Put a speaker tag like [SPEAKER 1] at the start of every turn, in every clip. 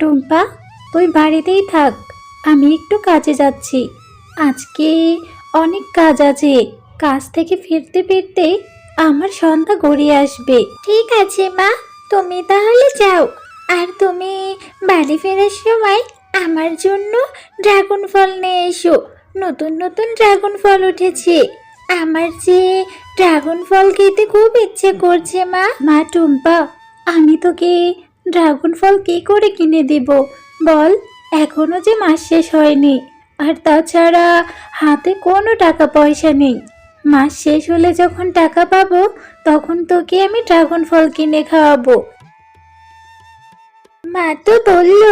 [SPEAKER 1] টুম্পা তুই বাড়িতেই থাক, আমি একটু কাজে যাচ্ছি। আজকে অনেক কাজ আছে, কাজ থেকে ফিরতে ফিরতে আমার সন্ধ্যা গড়িয়ে আসবে। ঠিক আছে, মা, তুমি তাহলে যাও। আর তুমি বাড়ি ফেরার সময় আমার জন্য ড্রাগন ফল নিয়ে এসো। নতুন নতুন ড্রাগন ফল উঠেছে। আমার যে ড্রাগন ফল খেতে খুব ইচ্ছে করছে, মা। মা টুম্পা, আমি তোকে ড্রাগন ফল কি করে কিনে দেব? বল, এখনও যে মাস শেষ হয়নি। আর তাছাড়া হাতে কোনো টাকা পয়সা নেই। মাস শেষ হলে যখন টাকা পাবো, তখন তোকে আমি ড্রাগন ফল কিনে খাওয়াবো। মা তো বলল,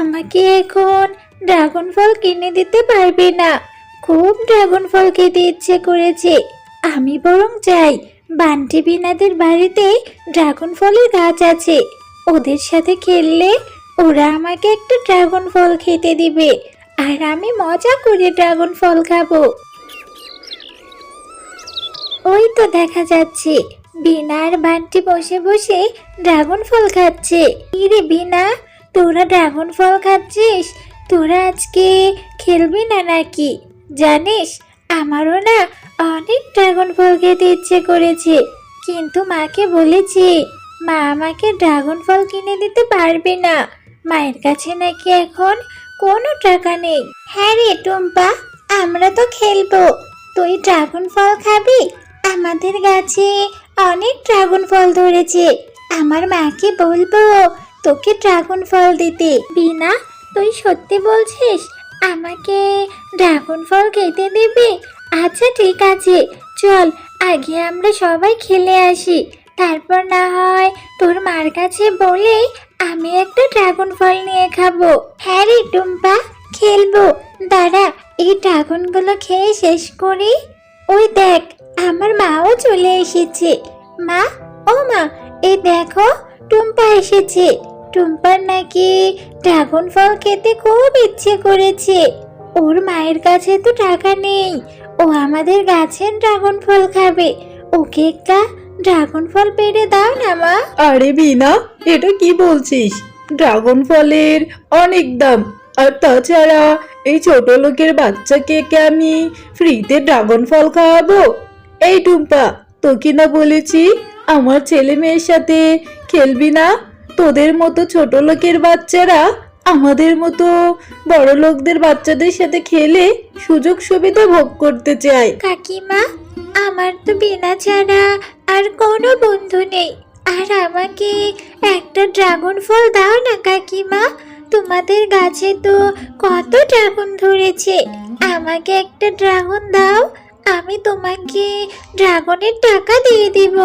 [SPEAKER 1] আমাকে এখন ড্রাগন ফল কিনে দিতে পারবে না। খুব ড্রাগন ফল খেতে ইচ্ছে করেছে। আমি বরং যাই বান্টি বিনাদের বাড়িতে ড্রাগন ফলের গাছ আছে। ওদের সাথে খেললে ওরা আমাকে একটা ড্রাগন ফল খেতে দিবে, আর আমি মজা করে ড্রাগন ফল খাব। ওই তো দেখা যাচ্ছে, বিনা আর বান্টি বসে বসে ড্রাগন ফল খাচ্ছে। ইরে বিনা, তোরা ড্রাগন ফল খাচ্ছিস? তোরা আজকে খেলবি না নাকি? জানিস, আমারও না অনেক ড্রাগন ফল খেতে ইচ্ছে করেছে, কিন্তু মাকে বলেছি মা আমাকে ড্রাগন ফল কিনে দিতে পারবে না। মায়ের কাছে নাকি এখন কোনো টাকা নেই। হ্যাঁ রে টুম্পা, আমরা তো খেলব। তুই ড্রাগন ফল খাবি? আমাদের গাছে অনেক ড্রাগন ফল ধরেছে। আমার মাকে বলব তোকে ড্রাগন ফল দিতে। বিনা তুই সত্যি বলছিস? আমাকে ড্রাগন ফল খেতে দিবি? আচ্ছা ঠিক আছে, চল, আগে আমরা সবাই খেলে আসি। তারপর না হয় তোর মার কাছে বলে আমি একটা ড্রাগন ফল নিয়ে খাব। হ্যাঁ রে টুম্পা, খেলব। দাঁড়া, এই ড্রাগনগুলো খেয়ে শেষ করি। ওই দেখ, আমার মাও চলে এসেছে। মা, ও মা, এই দেখো, টুম্পা এসেছে। টুম্পার নাকি ড্রাগন ফল খেতে খুব ইচ্ছে করেছে। ওর মায়ের কাছে তো টাকা নেই। ও আমাদের গাছের ড্রাগন ফল খাবে। ওকে একটা ড্রাগন ফল পেড়ে দাও না মা।
[SPEAKER 2] আরে বিনা এটা কি বলছিস? ড্রাগন ফলের অনেক দাম। আর তাছাড়া এই ছোট লোকের বাচ্চাকে কে আমি ফ্রিতে ড্রাগন ফল খাওয়াবো? এই টুম্পা তোকে না বলেছি আমার ছেলে মেয়ের সাথে খেলবি না? তোদের মতো ছোট লোকের বাচ্চারা আমাদের মতো বড় লোকদের বাচ্চাদের সাথে খেলে সুযোগ সুবিধা ভোগ করতে চায়।
[SPEAKER 1] কাকিমা আমার তো বিনা ছাড়া আর কোনো বন্ধু নেই। আর আমাকে একটা ড্রাগন ফল দাও না, কাকিমা। তোমাদের গাছে তো কত ড্রাগন ধরেছে। আমাকে একটা ড্রাগন দাও, আমি তোমাকে ড্রাগনের টাকা দিয়ে দিব।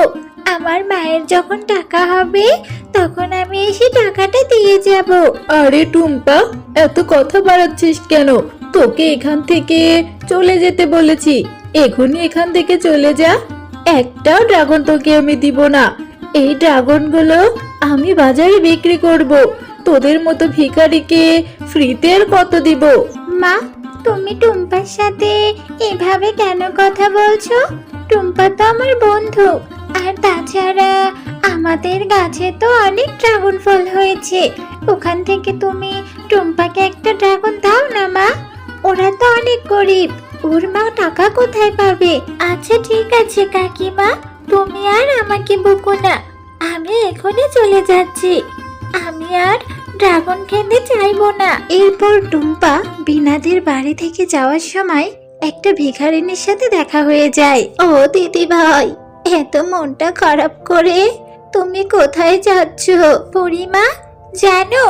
[SPEAKER 1] আমার মায়ের যখন টাকা হবে, তখন আমি এসে টাকাটা দিয়ে যাব।
[SPEAKER 2] আরে টুম্পা, এত কথা বাড়াচ্ছিস কেন? তোকে এখান থেকে চলে যেতে বলেছি। এখনই এখান থেকে চলে যা। একটাও ড্রাগন তোকে আমি দিব না। এই ড্রাগনগুলো আমি বাজারে বিক্রি করব। তোদের মতো ভিখারিকে ফ্রিতে আর কত দিব?
[SPEAKER 1] মা, তুমি টুম্পার সাথে এভাবে কেন কথা বলছো? টুম্পা তো আমার বন্ধু। আর তাছাড়া আমাদের গাছে তো অনেক ড্রাগন ফল হয়েছে। ওখান থেকে তুমি টুম্পাকে একটা ড্রাগন দাও না, মা। ওরা তো অনেক গরিব। ওর মা টাকা কোথায় পাবে? আচ্ছা ঠিক আছে কাকিমা। তুমি আর আমাকে বকো না। আমি এখনই চলে যাচ্ছি। আমি আর ড্রাগন খেতে চাইব না। এরপর টুম্পা বিনাদের বাড়ি থেকে যাওয়ার সময় একটা ভিখারিনীর সাথে দেখা হয়ে যায়। ও দিদি ভাই এত মনটা খারাপ করে তুমি কোথায় যাচ্ছ? পরিমা জানো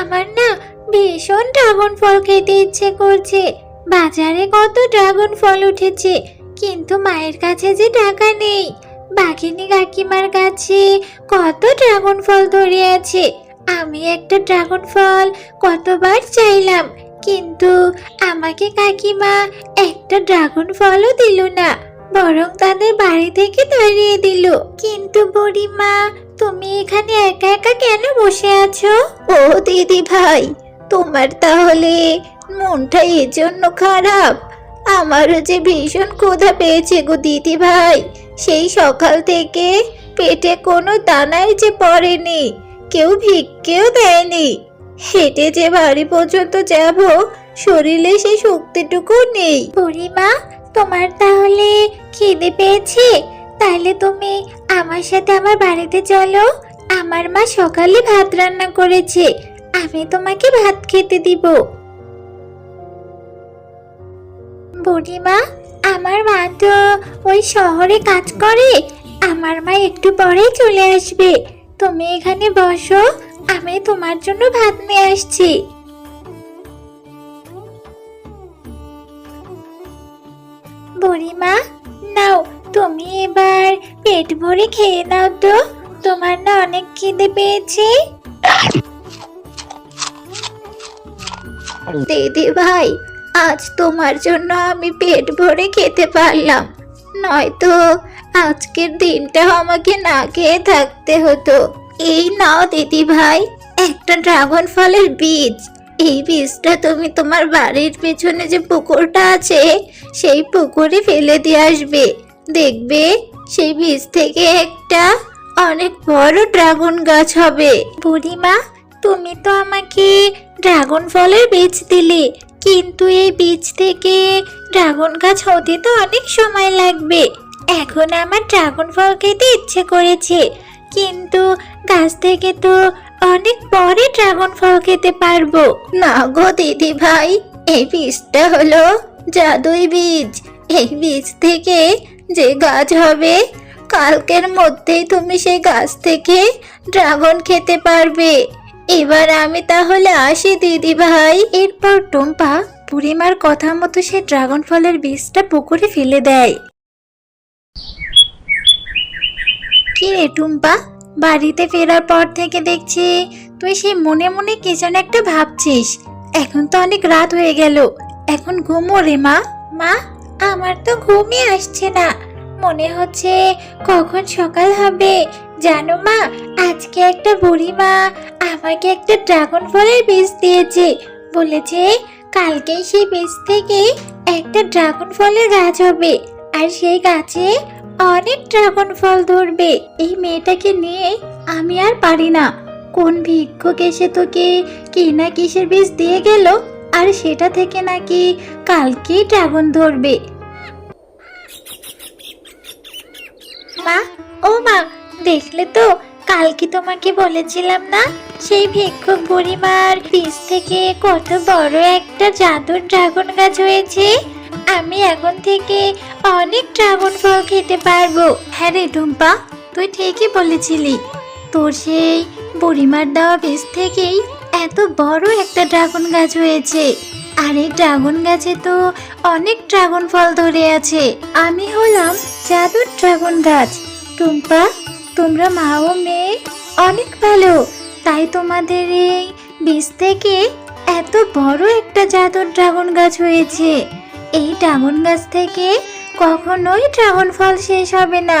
[SPEAKER 1] আমার না ভীষণ ড্রাগন ফল খেতে ইচ্ছে করছে। বাজারে কত ড্রাগন ফল উঠেছে, কিন্তু মায়ের কাছে যে টাকা নেই। বাঘিনী কাকিমার কাছে কত ড্রাগন ফল ধরে আছে। আমি একটা ড্রাগন ফল কতবার চাইলাম, কিন্তু আমাকে কাকিমা একটা ড্রাগন ফলও দিল না, বরং তাদের বাড়ি থেকে তাড়িয়ে দিল। কিন্তু বুড়িমা, তুমি এখানে একা একা কেন বসে আছো? ও দিদি ভাই তোমার তাহলে মনটা এজন্য খারাপ। আমারও যে ভীষণ ক্ষুধা পেয়েছে গো দিদি ভাই, সেই সকাল থেকে পেটে কোনো দানাই যে পড়েনি, কেউ ভিক্ষেও দেয়নি। হেঁটে যে বাড়ি পর্যন্ত যাব, শরীরে সে শক্তিটুকু নেই। বুড়িমা, তোমার তাহলে খিদে পেয়েছে? তাহলে তুমি আমার সাথে আমার বাড়িতে চলো। আমার মা সকালে ভাত রান্না করেছে। আমি তোমাকে ভাত খেতে দিব। বুড়িমা, আমার মা তো ওই শহরে কাজ করে, আমার মা একটু পরেই চলে আসবে। তুমি এখানে বসো, আমি তোমার জন্য ভাত নিয়ে আসছি। বুড়িমা, নাও, তুমি এবার পেট ভরে খেয়ে নাও তো, তোমার না অনেক খিদে পেয়েছে। দিদি ভাই আজ তোমার জন্য আমি পেট ভরে খেতে পারলাম। নয়তো আজকের দিনটা আমাকে না খেয়ে থাকতে হতো। এই নাও দিদি ভাই, একটা ড্রাগন ফলের বীজ। এই বীজটা তুমি তোমার বাড়ির পেছনে যে পুকুরটা আছে, সেই পুকুরে ফেলে দিয়ে আসবে। দেখবে সেই বীজ থেকে একটা অনেক বড় ড্রাগন গাছ হবে। বুড়িমা, তুমি তো আমাকে ড্রাগন ফলের বীজ দিলে। কিন্তু এই বীজ থেকে ড্রাগন গাছ হতে তো অনেক সময় লাগবে। এখন আমার ড্রাগন ফল খেতে ইচ্ছে করেছে, কিন্তু গাছ থেকে তো অনেক পরে ড্রাগন ফল খেতে পারব। না গো দিদি ভাই, এই বীজটা হলো জাদুই বীজ এই বীজ থেকে যে গাছ হবে, কালকের মধ্যেই তুমি সেই গাছ থেকে ড্রাগন খেতে পারবে। এবার আমি তাহলে আসি, দিদি ভাই। এরপর টুম্পা বুড়িমার কথা মতো সে ড্রাগন ফলের বীজটা পুকুরে ফেলে দেয়। কি রে টুম্পা, বাড়িতে ফেরার পর থেকে দেখছি তুই সেই মনে মনে কি যেন একটা ভাবছিস। এখন তো অনেক রাত হয়ে গেল। এখন ঘুমো রে মা। মা, আমার তো ঘুমই আসছে না। মনে হচ্ছে কখন সকাল হবে। জানো মা, আজকে একটা বুড়ি মা আমাকে একটা ড্রাগন ফলের বীজ দিয়েছে। বলেছে কালকেই সেই বীজ থেকে একটা ড্রাগন ফলের গাছ হবে, আর সেই গাছে অনেক ড্রাগন ফল ধরবে। এই মেয়েটাকে নিয়ে আমি আর পারি না। কোন ভিক্ষুক এসে তোকে কি না কিসের বীজ দিয়ে গেল, আর সেটা থেকে নাকি কালকেই ড্রাগন ধরবে। মা, ও দেখলে তো, কালকে তোমাকে বলেছিলাম না? সেই ভিক্ষুক বুড়িমার বীজ থেকে কত বড় একটা জাদুর ড্রাগন গাছ হয়েছে। আমি এখন থেকে অনেক ড্রাগন ফল খেতে পারব। হ্যাঁ রে টুম্পা, তুই ঠিকই বলেছিলি। তোর সেই বুড়িমার দেওয়া বীজ থেকেই এত বড় একটা ড্রাগন গাছ হয়েছে। আর এই ড্রাগন গাছে তো অনেক ড্রাগন ফল ধরে আছে। আমি হলাম জাদুর ড্রাগন গাছ। টুম্পা তোমরা মা ও মেয়ে অনেক ভালো। তাই তোমাদের এই বীজ থেকে এত বড় একটা জাদুর ড্রাগন গাছ হয়েছে। এই ড্রাগন গাছ থেকে কখনোই ড্রাগন ফল শেষ হবে না।